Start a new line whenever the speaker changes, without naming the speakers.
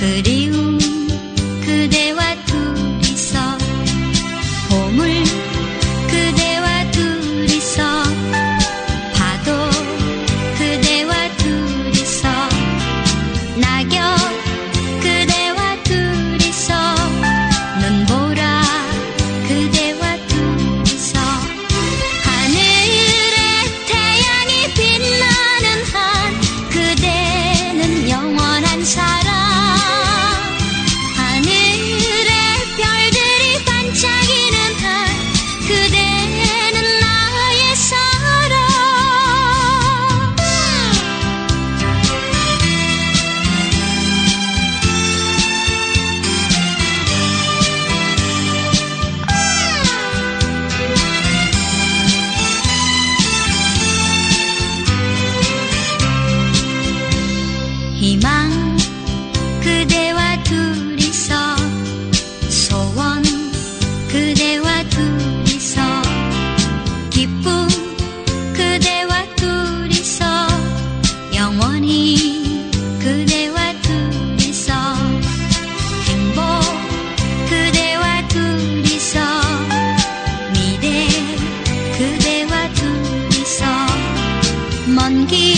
could you 희망 그대와 둘이서 소원 그대와 둘이서 기쁨 그대와 둘이서 영원히 그대와 둘이서 행복 그대와 둘이서 미래 그대와 둘이서 먼길.